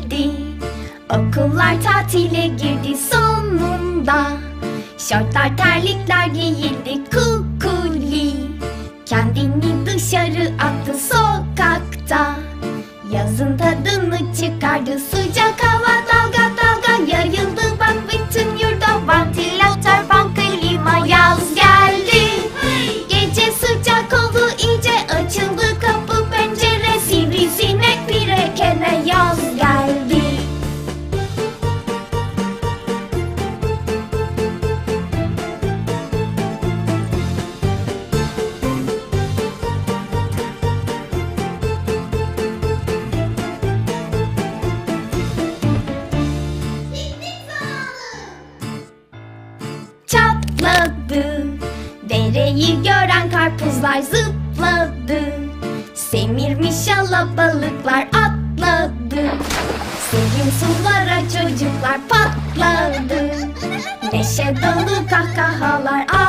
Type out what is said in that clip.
geldi. Okullar tatile girdi sonunda. Şortlar terlikler giyildi kukuli. Kendini dışarı attı sokakta. Yazın tadını çıkardı sıcak hava Ayıyı gören karpuzlar zıpladı. Semirmiş alabalıklar atladı. Sevin sulara çocuklar patladı. Neşe dolu kahkahalar atladı